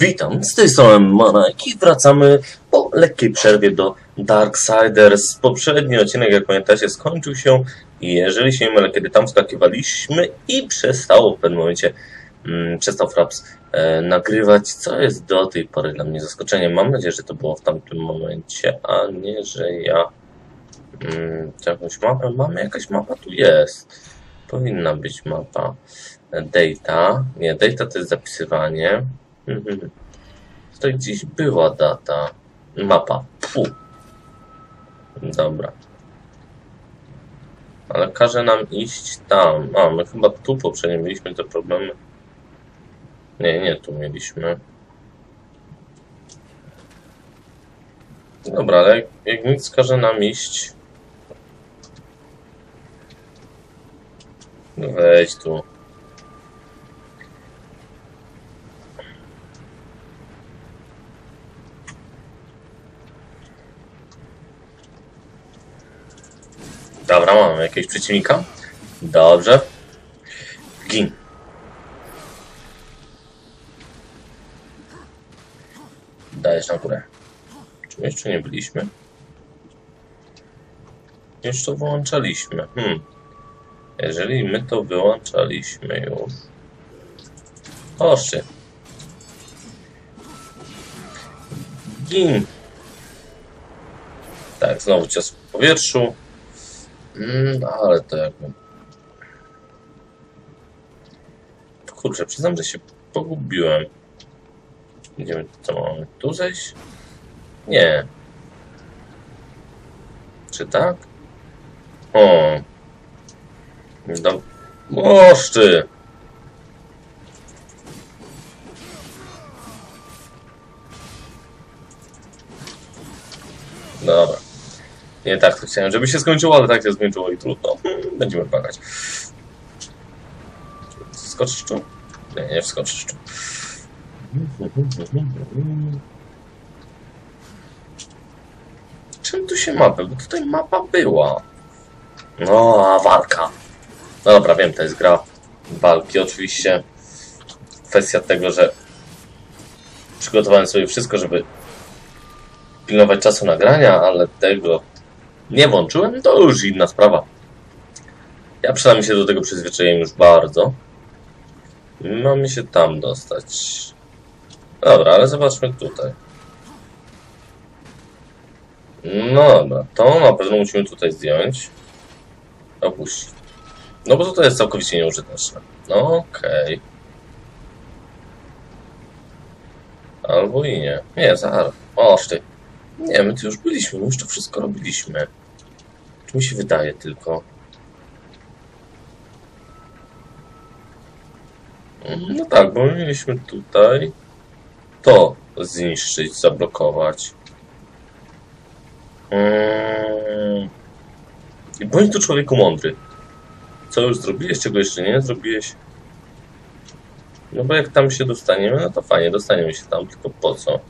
Witam, z tej strony Manek i wracamy po lekkiej przerwie do Darksiders. Poprzedni odcinek, jak pamiętacie, skończył się jeżeli się nie mylę, kiedy tam wskakiwaliśmy i przestało w pewnym momencie, mm, przestał Fraps e, nagrywać, co jest do tej pory dla mnie zaskoczeniem. Mam nadzieję, że to było w tamtym momencie, a nie, że ja mm, jakąś mapę mamy, jakaś mapa tu jest. Powinna być mapa. Data. Nie, data to jest zapisywanie. Mhm. Tutaj gdzieś była data. Mapa. Fu. Dobra. Ale każe nam iść tam. A, my chyba tu poprzednio mieliśmy te problemy. Nie, nie, tu mieliśmy. Dobra, ale jak, jak nic każe nam iść... Wejdź tu. Dobra, mamy jakiegoś przeciwnika. Dobrze. Gin. Dajesz na górę. Czy my jeszcze nie byliśmy? Już to wyłączaliśmy. Hmm. Jeżeli my to wyłączaliśmy już. Oszczy. Gin. Tak, znowu cios w powietrzu. Mm, ale to jakby... Kurczę, przyznam, że się pogubiłem. Idziemy, co mamy tu zejść? Nie. Czy tak? O. Do... Oszczy! Nie tak to chciałem, żeby się skończyło, ale tak się skończyło i trudno. Będziemy płakać. Skoczysz tu? Nie, nie wskoczysz tu. Czym tu się mapę? Bo tutaj mapa była. No, a walka. No dobra, wiem, to jest gra walki. Oczywiście kwestia tego, że przygotowałem sobie wszystko, żeby pilnować czasu nagrania, ale tego nie włączyłem, to już inna sprawa. Ja przynajmniej się do tego przyzwyczaiłem już bardzo. Mamy się tam dostać. Dobra, ale zobaczmy tutaj. No dobra, to na pewno musimy tutaj zdjąć. Opuścić. No bo to jest całkowicie nieużyteczne. No okej. Okay. Albo i nie. Nie, zaraz. Oż ty. Nie, my tu już byliśmy, my już to wszystko robiliśmy. Czy mi się wydaje tylko? No tak, bo my mieliśmy tutaj to zniszczyć, zablokować. Hmm. I bądź tu człowieku mądry. Co już zrobiłeś, czego jeszcze nie zrobiłeś? No bo jak tam się dostaniemy, no to fajnie, dostaniemy się tam, tylko po co?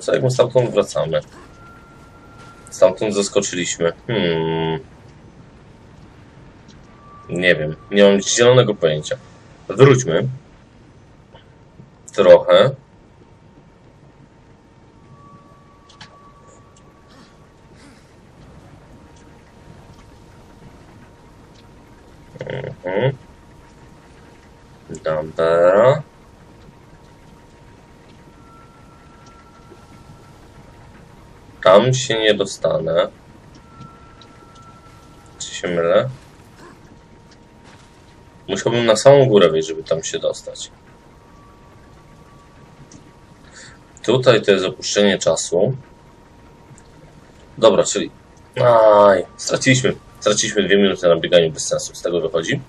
Co jak my stamtąd wracamy? Stamtąd zaskoczyliśmy. Hmm. Nie wiem. Nie mam zielonego pojęcia. Wróćmy. Trochę. Mhm. Dobra. Tam się nie dostanę. Czy się mylę? Musiałbym na samą górę wejść, żeby tam się dostać. Tutaj to jest opuszczenie czasu. Dobra, czyli... Aj, straciliśmy. Straciliśmy dwie minuty na bieganiu bez sensu. Z tego wychodzi.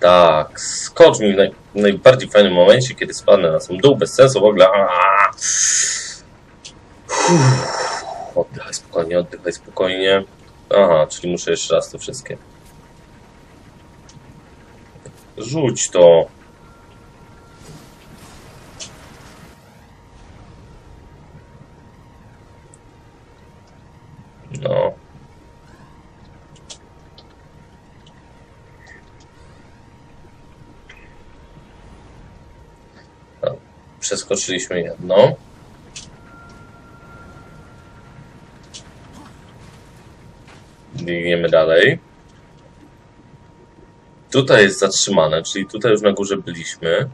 Tak, skocz mi w naj, najbardziej fajnym momencie, kiedy spadnę na sam dół bez sensu w ogóle. Aaaa. Oddychaj spokojnie, oddychaj spokojnie. Aha, czyli muszę jeszcze raz to wszystkie. Rzuć to. No. Przeskoczyliśmy jedno. Biegniemy dalej. Tutaj jest zatrzymane, czyli tutaj już na górze byliśmy.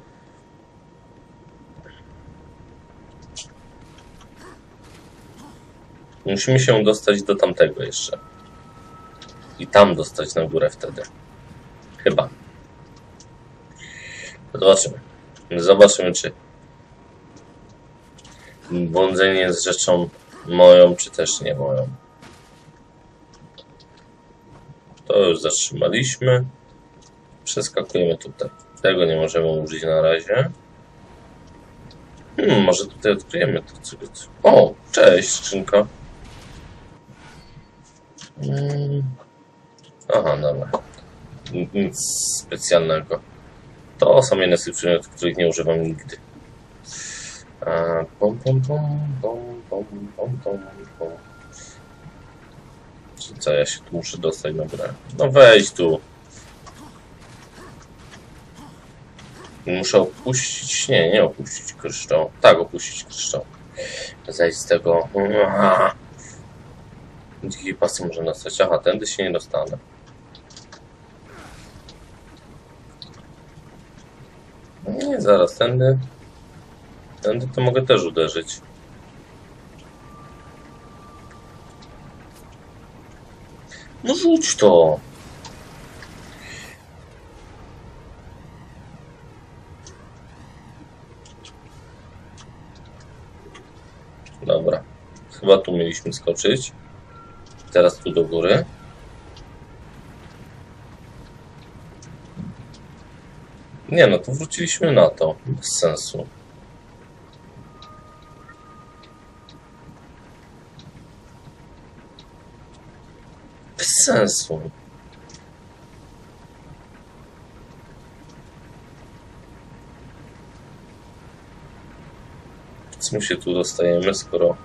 Musimy się dostać do tamtego jeszcze. I tam dostać na górę wtedy. Chyba. Zobaczymy. Zobaczymy, czy błądzenie jest rzeczą moją, czy też nie moją. To już zatrzymaliśmy. Przeskakujemy tutaj. Tego nie możemy użyć na razie. Hmm, może tutaj odkryjemy to coś. O, cześć, skrzynka. Mm. Aha, dobra. Nic specjalnego. To są jedne z tych przedmiotów, których nie używam nigdy. A, pom, pom, pom, pom, pom, pom, pom, pom. Czy co, ja się tu muszę dostać górę? No wejdź tu. Muszę opuścić, nie, nie opuścić kryształ. Tak, opuścić kryształ. Zejść z tego. Aha. Dzikiej pasy może dostać. Aha, tędy się nie dostanę. Nie, zaraz, tędy. Tędy to mogę też uderzyć. No rzuć to! Dobra. Chyba tu mieliśmy skoczyć. Teraz tu do góry. Nie no, to wróciliśmy na to. Bez sensu. Sensu. Co my się tu dostajemy, skoro...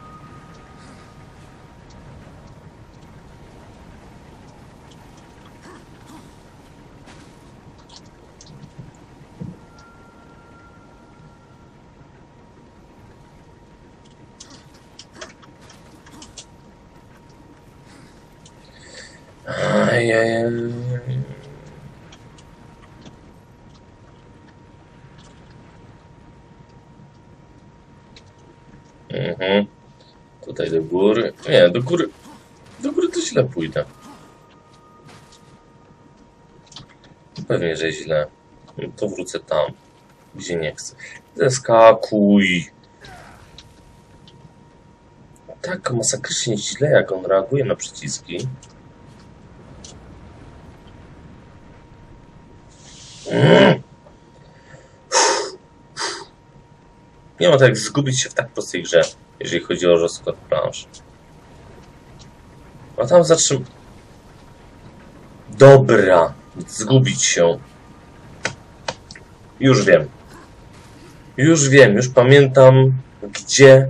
Mhm. Tutaj do góry. Nie, do góry. Do góry to źle pójdę. Pewnie, że źle. To wrócę tam, gdzie nie chcę. Zeskakuj! Tak masakrycznie źle, jak on reaguje na przyciski. Nie ma tak zgubić się w tak prostej grze, jeżeli chodzi o rozkład plansz. A tam zatrzym... Dobra, zgubić się. Już wiem. Już wiem, już pamiętam, gdzie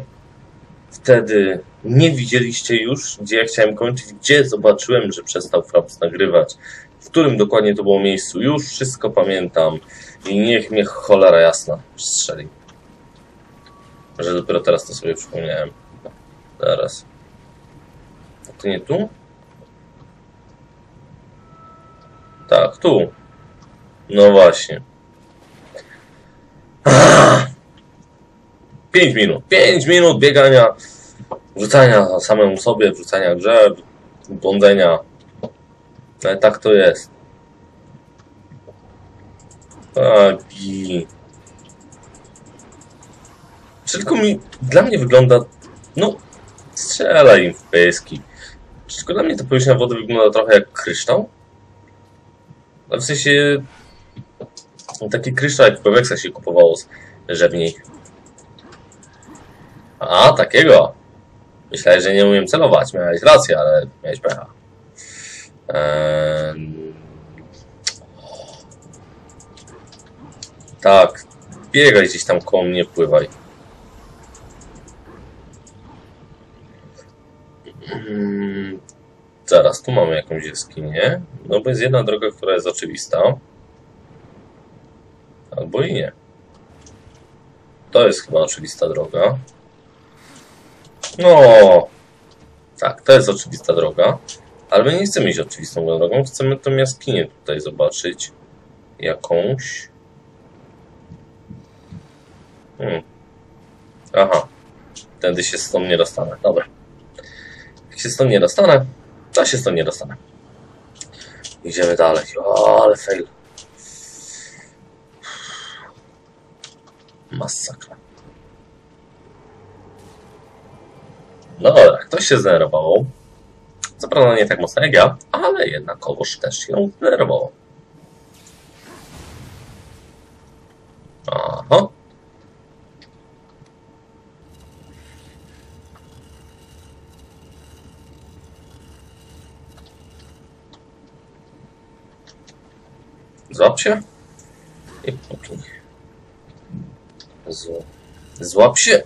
wtedy nie widzieliście już, gdzie ja chciałem kończyć, gdzie zobaczyłem, że przestał Fraps nagrywać. W którym dokładnie to było miejscu. Już wszystko pamiętam. I niech mnie cholera jasna strzeli. Że dopiero teraz to sobie przypomniałem. Zaraz. A to nie tu? Tak, tu. No właśnie. Ah! Pięć minut. Pięć minut biegania, wrzucania samemu sobie, wrzucania grze, błądzenia. Ale tak to jest. I... Tylko mi... Dla mnie wygląda... No... Strzela im w pyski. Tylko dla mnie ta powierzchnia wody wygląda trochę jak kryształ? No w sensie... Taki kryształ jak w Peweksa się kupowało z rzewni. A, takiego. Myślałeś, że nie umiem celować. Miałeś rację, ale miałeś pecha. Ehm... Tak, biegaj gdzieś tam koło mnie, pływaj. Mm, Zaraz, tu mamy jakąś jaskinię. No bo jest jedna droga, która jest oczywista. Albo i nie. To jest chyba oczywista droga. No, tak, to jest oczywista droga. Ale my nie chcemy iść oczywistą drogą, chcemy tą jaskinię tutaj zobaczyć. Jakąś. Hmm. Aha. Tędy się stąd nie dostanę. Dobra. Jak się stąd nie dostanę, to się stąd nie dostanę. Idziemy dalej. O, ale fail. Masakra. No dobra, ktoś się zdenerwował. Co prawda nie tak mocno jak ja, ale jednakowoż też się zdenerwował. Aha. Złap się i popnij. Z... Złap się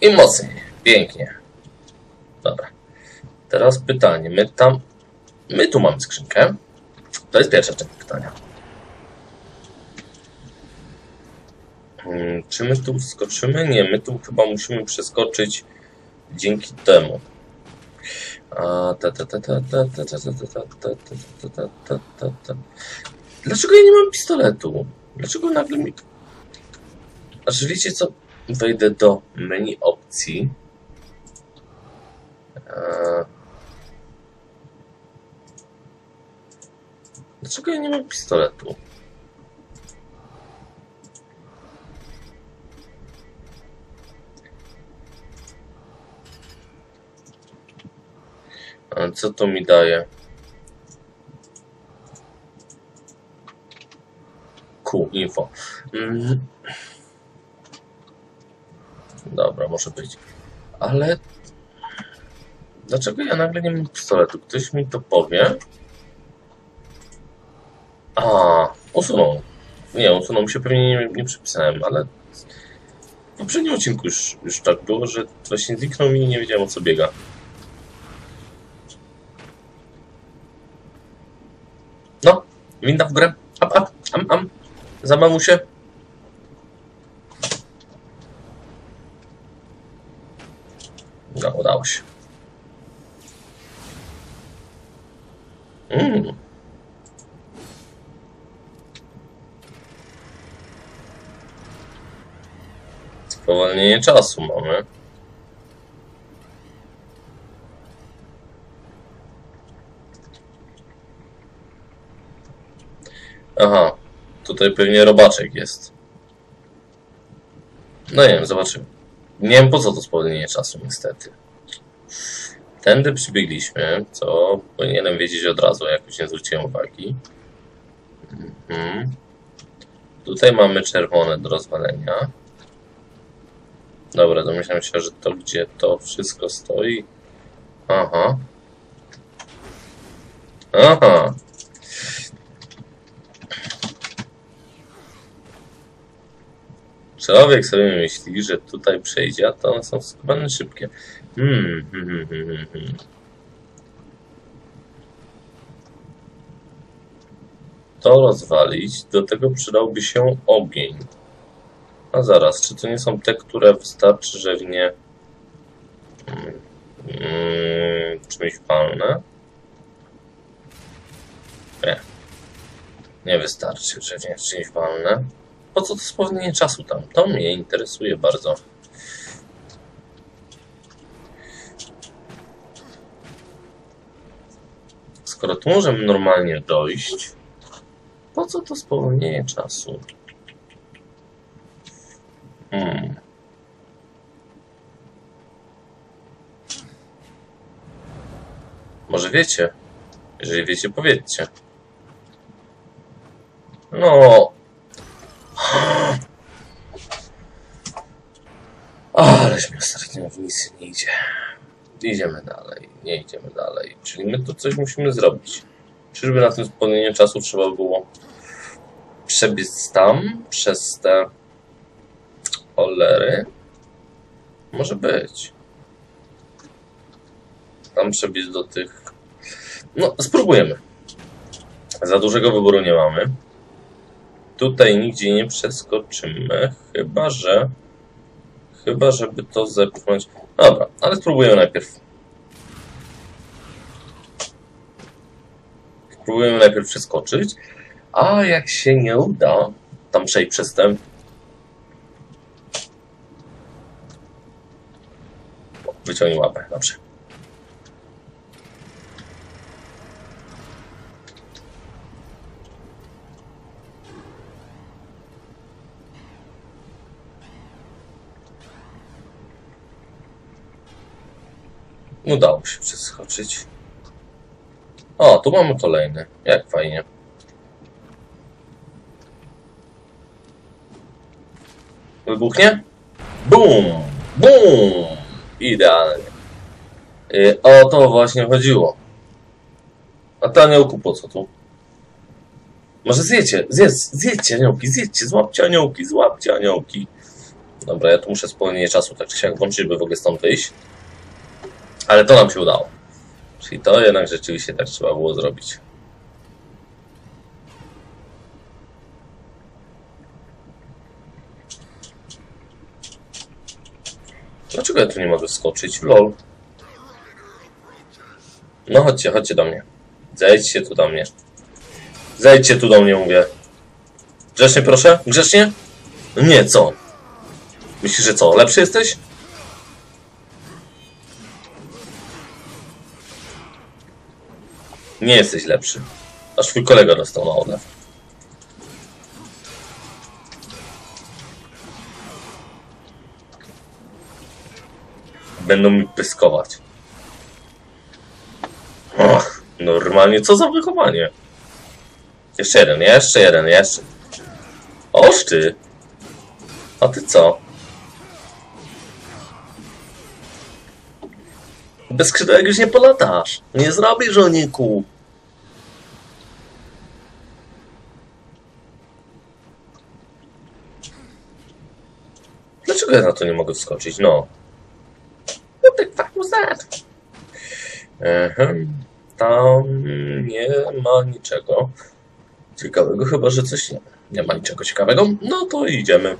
i mocniej. Pięknie. Dobra. Teraz pytanie. My tam... My tu mamy skrzynkę. To jest pierwsza część pytania. Hmm, Czy my tu skoczymy? Nie, my tu chyba musimy przeskoczyć dzięki temu. Dlaczego ja nie mam pistoletu? Dlaczego nagle mi... Znaczy, wiecie co? Wejdę do menu opcji. E, dlaczego ja nie mam pistoletu? A co to mi daje? Mm. Dobra, może być. Ale dlaczego ja nagle nie mam pistoletu? Ktoś mi to powie? A, usunął. Nie, usunął mi się pewnie nie, nie przypisałem, ale w poprzednim odcinku już, już tak było, że właśnie zniknął mi i nie wiedziałem o co biega. No, winda w grę. Za mamusię. No, udało się. Mm. Spowolnienie czasu mamy. Aha, tutaj pewnie robaczek jest. No nie wiem, zobaczymy. Nie wiem po co to spowolnienie czasu, niestety. Tędy przybiegliśmy, co powinienem wiedzieć od razu, jak już nie zwróciłem uwagi. Mhm. Tutaj mamy czerwone do rozwalenia. Dobra, domyślam się, że to gdzie to wszystko stoi. Aha. Aha. Człowiek sobie myśli, że tutaj przejdzie, a to one są skubane szybkie. Hmm, hmm, hmm, hmm, hmm. To rozwalić, do tego przydałby się ogień. A zaraz, czy to nie są te, które wystarczy, że w nie mm, czymś palne? Nie. Nie wystarczy, że w nie czymś palne. Po co to spowolnienie czasu tam? To mnie interesuje bardzo. Skoro tu możemy normalnie dojść, po co to spowolnienie czasu? Hmm. Może wiecie? Jeżeli wiecie, powiedzcie. No. Ależ mi ostatnio w nic nie idzie. Idziemy dalej, nie idziemy dalej. Czyli my tu coś musimy zrobić. Czyżby na tym spowolnieniu czasu trzeba było przebiec tam, przez te cholery? Może być. Tam przebiec do tych... No, spróbujemy. Za dużego wyboru nie mamy. Tutaj nigdzie nie przeskoczymy, chyba że Chyba, żeby to zepchnąć. Dobra, ale spróbujemy najpierw. Spróbujemy najpierw przeskoczyć, a jak się nie uda tam przejść przez ten. Wyciągnij łapę, dobrze. Udało się przeskoczyć. O, tu mamy kolejny. Jak fajnie. Wybuchnie? Bum! Bum! Idealnie. Y, o to właśnie chodziło. A ty aniołku po co tu? Może zjecie, zjedz, zjedźcie aniołki, zjedźcie, złapcie aniołki, złapcie aniołki. Dobra, ja tu muszę spowolnienie czasu tak czy siak włączyć, by w ogóle stąd wyjść. Ale to nam się udało. Czyli to jednak rzeczywiście tak trzeba było zrobić. Dlaczego ja tu nie mogę skoczyć? Lol. No chodźcie, chodźcie do mnie. Zejdźcie tu do mnie. Zejdźcie tu do mnie, mówię. Grzecznie proszę? Grzecznie? Nie, co? Myślisz, że co? Lepszy jesteś? Nie jesteś lepszy. Aż twój kolega dostał na odlew. Będą mi pyskować. Och, normalnie, co za wychowanie. Jeszcze jeden, jeszcze jeden, jeszcze. Oż ty. A ty co? Bez skrzydełek już nie polatasz. Nie zrobisz żoniku. Dlaczego ja na to nie mogę wskoczyć? No. What the fuck was that? Tam nie ma niczego ciekawego, chyba że coś nie, nie ma niczego ciekawego. No to idziemy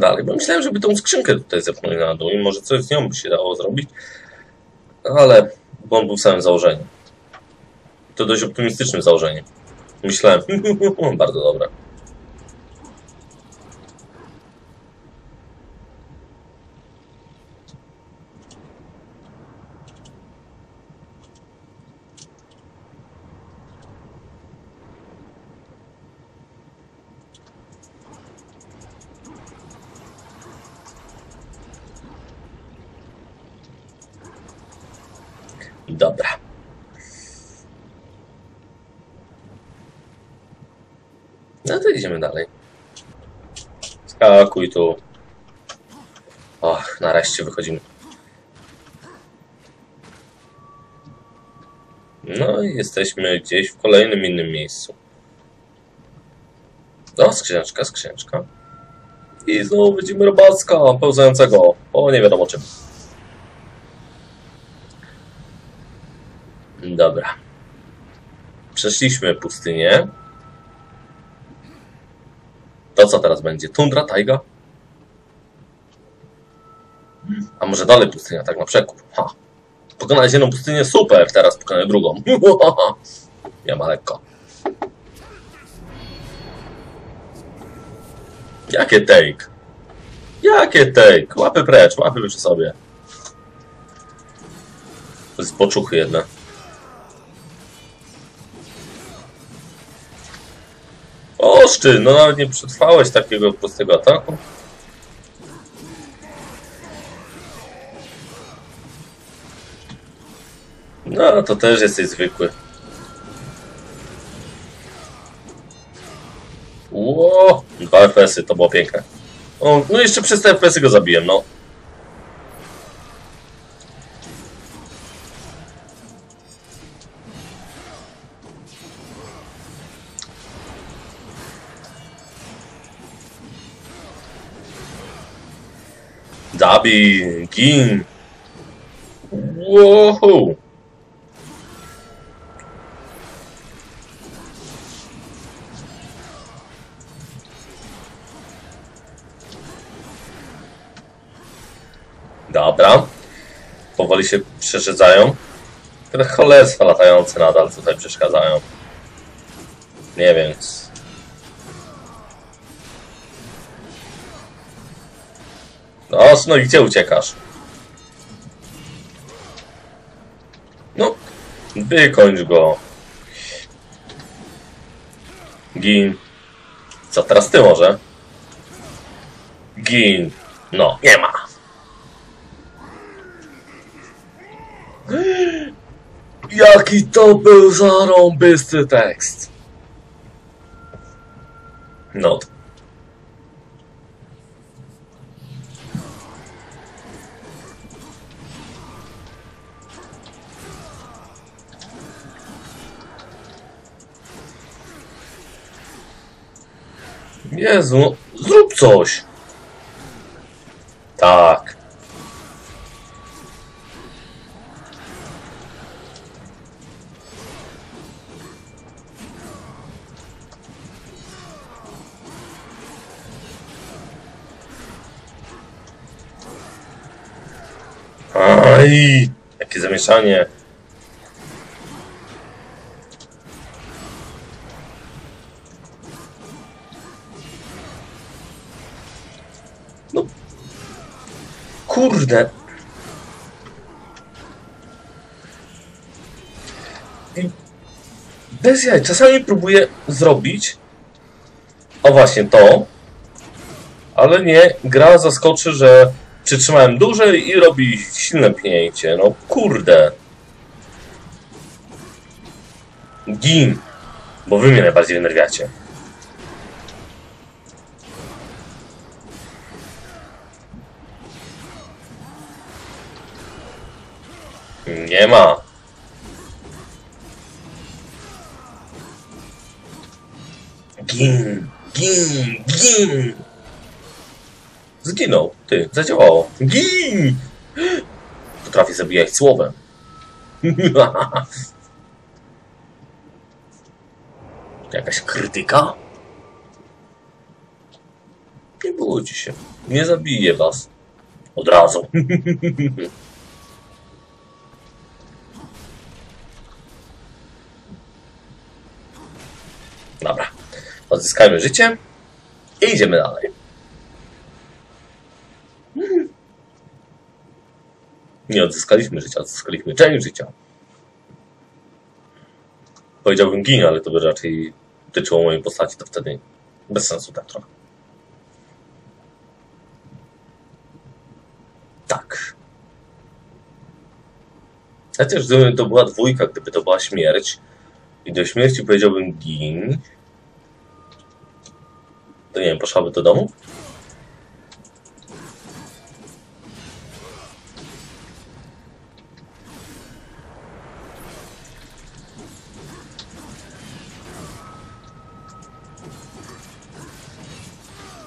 dalej. Bo myślałem, żeby tą skrzynkę tutaj zepchnąć na dół i może coś z nią by się dało zrobić. Ale błąd był w samym założeniu. To dość optymistycznym założeniem. Myślałem, bardzo dobre. Dobra. No idziemy dalej. Skakuj tu. Och, nareszcie wychodzimy. No i jesteśmy gdzieś w kolejnym innym miejscu. O, skrzyneczka, skrzyneczka. I znowu widzimy robacka pełzającego o nie wiadomo czym. Dobra. Przeszliśmy pustynię. To co teraz będzie? Tundra, tajga? A może dalej pustynia, tak na przekór. Ha. Pokonać jedną pustynię, super, teraz pokonać drugą. Ja ma lekko. Jakie take? Jakie take? Łapy precz, łapy przy sobie. To jest poczuchy jedne. Oż ty, no nawet nie przetrwałeś takiego prostego ataku. No, to też jesteś zwykły. Ło, dwa FPS-y, to było piękne. O, no jeszcze przez te FPS-y go zabiłem, no. Zabij, gin. Wow. Dobra. Powoli się przerzedzają. Te cholerstwa latające nadal tutaj przeszkadzają. Nie wiem. C- No, no i gdzie uciekasz? No, wykończ go. Gin. Co teraz ty może? Gin. No, nie ma. Jaki to był zarąbysty tekst. Jezu, no, zrób coś. Tak. Aj, jakie zamieszanie. Kurde. Bez jaj. Czasami próbuję zrobić. O właśnie to. Ale nie. Gra zaskoczy, że przytrzymałem dłużej i robi silne pnięcie. No kurde. Gin. Bo wy mnie najbardziej denerwiacie. Nie ma. Gin, gin, gin. Zginął. Ty, zadziałało. Gin! Potrafię zabijać słowem. Jakaś krytyka? Nie bójcie się. Nie zabiję was. Od razu. Dobra. Odzyskajmy życie i idziemy dalej. Nie odzyskaliśmy życia, odzyskaliśmy część życia. Powiedziałbym gin, ale to by raczej tyczyło mojej postaci, to wtedy bez sensu tak trochę. Tak. Chociaż gdyby to była dwójka, gdyby to była śmierć i do śmierci powiedziałbym gin, to nie wiem, poszłaby do domu?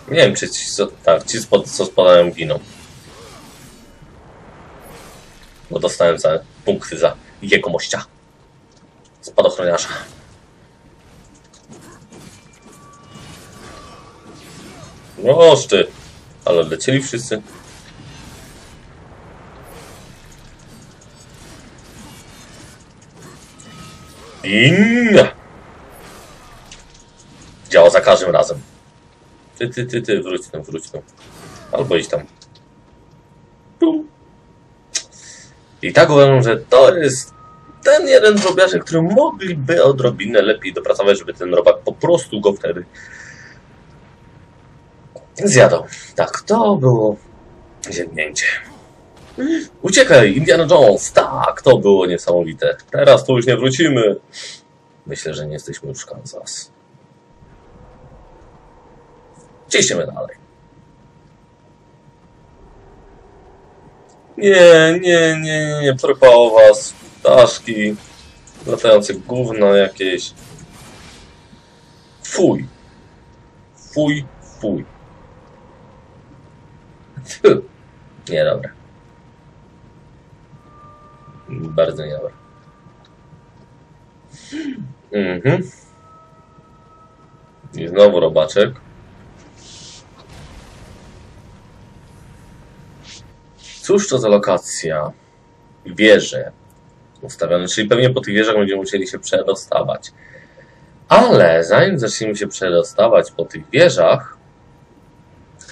Nie wiem, czy ci, co, tak, ci spod, co spadają giną. Bo dostałem za punkty za jegomościa. Spadochroniarza. No ty, ale lecieli wszyscy. Inna! Działa za każdym razem. Ty, ty, ty, ty, wróć tam, wróć tam. Albo idź tam. Pum. I tak uważam, że to jest ten jeden drobiażek, który mogliby odrobinę lepiej dopracować, żeby ten robak po prostu go wtedy zjadał. Tak, to było ziemnięcie. Uciekaj, Indiana Jones! Tak, to było niesamowite. Teraz tu już nie wrócimy. Myślę, że nie jesteśmy już w Kansas. Idziemy dalej? Nie, nie, nie, nie, przerwało was. Ptaszki, latające gówno jakieś. Fuj. Fuj, fuj. Fuh. Niedobre. Bardzo niedobre. Mhm. I znowu robaczek. Cóż to za lokacja? Wieże ustawione, czyli pewnie po tych wieżach będziemy musieli się przedostawać. Ale zanim zaczniemy się przedostawać po tych wieżach,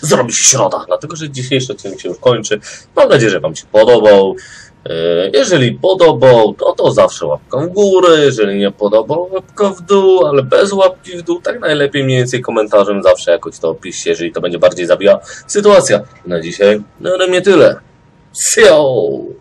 zrobi się środa, dlatego że dzisiejszy odcinek się już kończy. Mam nadzieję, że Wam się podobał. Yy, Jeżeli podobał, to to zawsze łapka w górę, jeżeli nie podobał, łapka w dół, ale bez łapki w dół, tak najlepiej mniej więcej komentarzem zawsze jakoś to opiszcie, jeżeli to będzie bardziej zabija sytuacja. Na dzisiaj no, ode mnie tyle. See you!